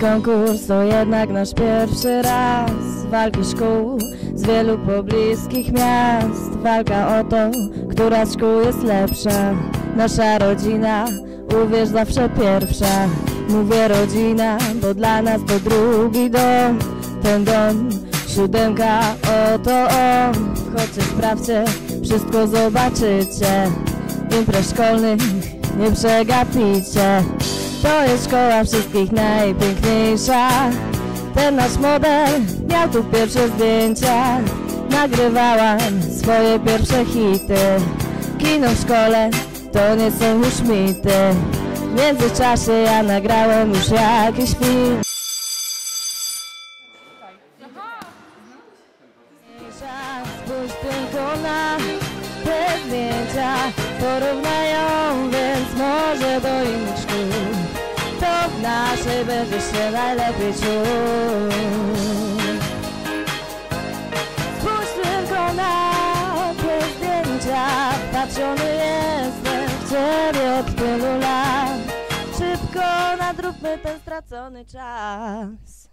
konkurs to jednak nasz pierwszy raz. Walki szkół z wielu pobliskich miast. Walka o to, która z szkół jest lepsza. Nasza rodzina, uwierz zawsze pierwsza. Mówię rodzina, bo dla nas to drugi dom. Ten dom, siódemka, oto on. Chodźcie, sprawdźcie, wszystko zobaczycie. Imprez szkolnych nie przegapicie To jest szkoła wszystkich najpiękniejsza. Ten nasz model miał tu pierwsze zdjęcia. Nagrywałam swoje pierwsze hity. Kino w szkole to nie są już mity. W międzyczasie ja nagrałem już jakiś film. Spójrz tylko na te zdjęcia. Porównają więc może do innych naszej będzie się najlepiej czuł Spójrz tylko na te zdjęcia Wpatrzony jestem w ciebie od tylu lat. Szybko nadróbmy ten stracony czas